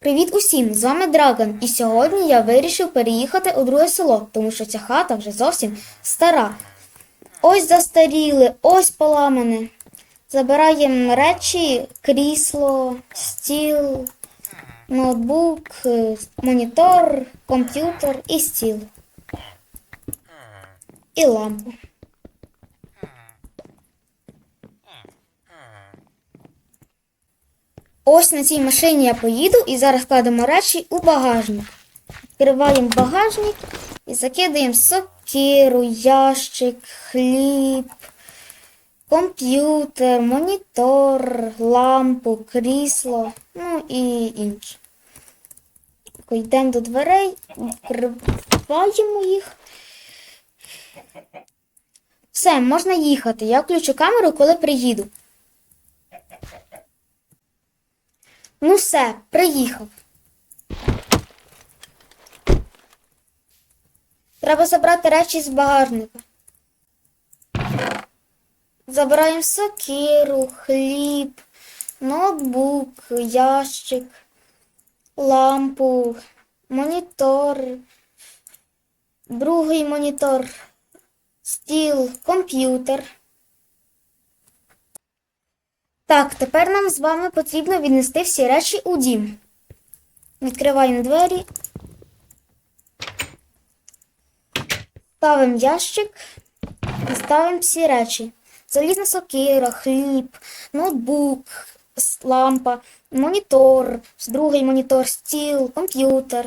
Привіт усім! З вами Драгон, і сьогодні я вирішив переїхати у друге село, тому що ця хата вже зовсім стара. Ось застаріли, ось поламане. Забираємо речі, крісло, стіл, ноутбук, е, монітор, комп'ютер і стіл. І лампу. Ось на цій машині я поїду і зараз кладемо речі у багажник. Відкриваємо багажник і закидаємо сокиру, ящик, хліб, комп'ютер, монітор, лампу, крісло, ну і інше. Йдемо до дверей, відкриваємо їх. Все, можна їхати. Я включу камеру, коли приїду. Ну все, приїхав. Треба забрати речі з багажника. Забираємо сокиру, хліб, ноутбук, ящик, лампу, монітор, другий монітор, стіл, комп'ютер. Так, тепер нам з вами потрібно віднести всі речі у дім. Відкриваємо двері. Ставимо ящик і ставимо всі речі. Залізна сокира, хліб, ноутбук, лампа, монітор, другий монітор, стіл, комп'ютер.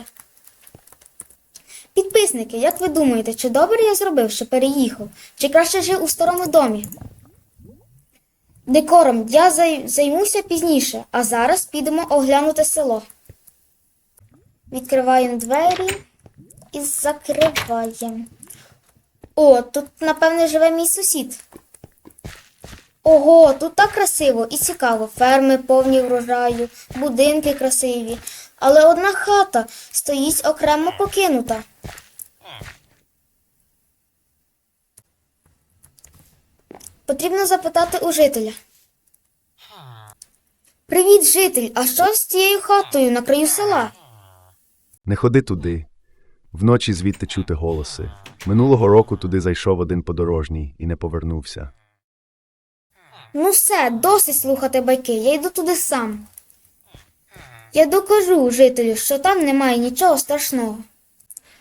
Підписники, як ви думаєте, чи добре я зробив, що переїхав? Чи краще жив у старому домі? Декором я зай- займуся пізніше, а зараз підемо оглянути село. Відкриваємо двері і закриваємо. О, тут, напевне, живе мій сусід. Ого, тут так красиво і цікаво. Ферми повні врожаю, будинки красиві. Але одна хата стоїть окремо покинута. Потрібно запитати у жителя. Привіт, житель! А що з цією хатою на краю села? Не ходи туди. Вночі звідти чути голоси. Минулого року туди зайшов один подорожній і не повернувся. Ну все, досить слухати байки, я йду туди сам. Я докажу жителю, що там немає нічого страшного.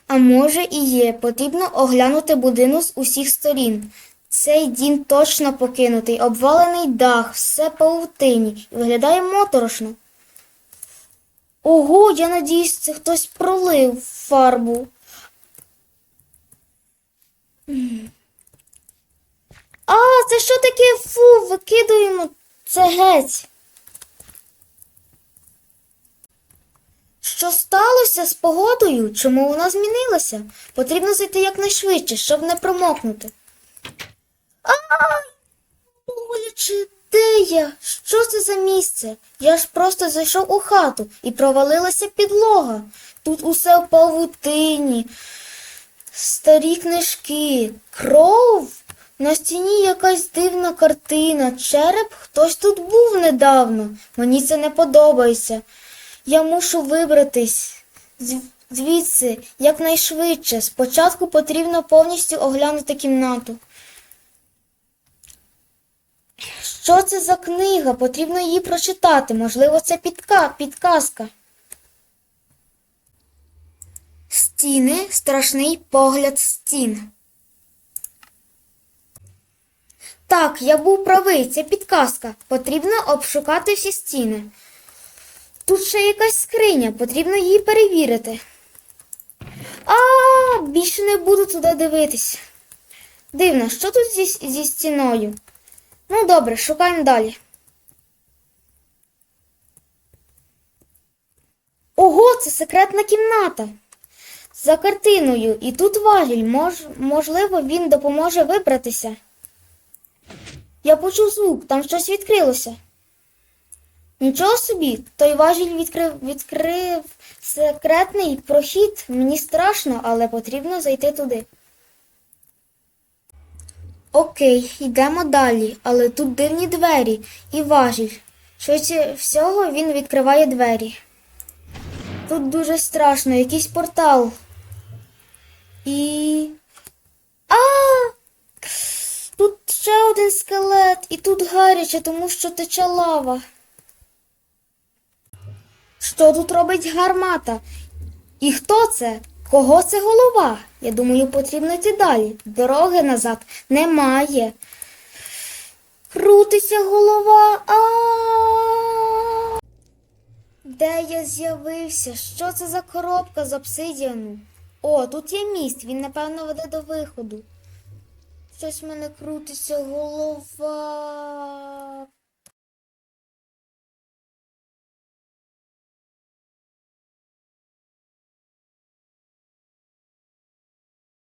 А може і є, потрібно оглянути будинок з усіх сторін. Цей дім точно покинутий, обвалений дах, все павутині, виглядає моторошно. Ого, я надіюсь, це хтось пролив фарбу. А, це що таке? Фу, викидуємо це геть. Що сталося з погодою? Чому вона змінилася? Потрібно зайти якнайшвидше, щоб не промокнути. Боляче, де я? Що це за місце? Я ж просто зайшов у хату і провалилася підлога. Тут усе в павутині. Старі книжки, кров. На стіні якась дивна картина, череп хтось тут був недавно. Мені це не подобається. Я мушу вибратись звідси якнайшвидше. Спочатку потрібно повністю оглянути кімнату. Що це за книга? Потрібно її прочитати. Можливо, це підка... підказка. Стіни страшний погляд стін. Так, я був правий, це підказка. Потрібно обшукати всі стіни. Тут ще якась скриня, потрібно її перевірити. А, більше не буду туди дивитись. Дивно, що тут зі, зі стіною? Ну добре, шукаємо далі. Ого, це секретна кімната. За картиною, і тут важіль. Мож, можливо, він допоможе вибратися. Я почув звук, там щось відкрилося. Нічого собі, той важіль відкрив, відкрив секретний прохід. Мені страшно, але потрібно зайти туди. Окей, йдемо далі, але тут дивні двері і важіль. Швидше всього він відкриває двері. Тут дуже страшно, якийсь портал. І. А! Тут ще один скелет, і тут гаряче, тому що тече лава. Що тут робить гармата? І хто це? Кого це голова? Я думаю, потрібно йти далі. Дороги назад немає. Крутиться голова. А. Де я з'явився? Що це за коробка з обсидіану? О, тут є міст, він, напевно, веде до виходу. Щось в мене крутиться голова.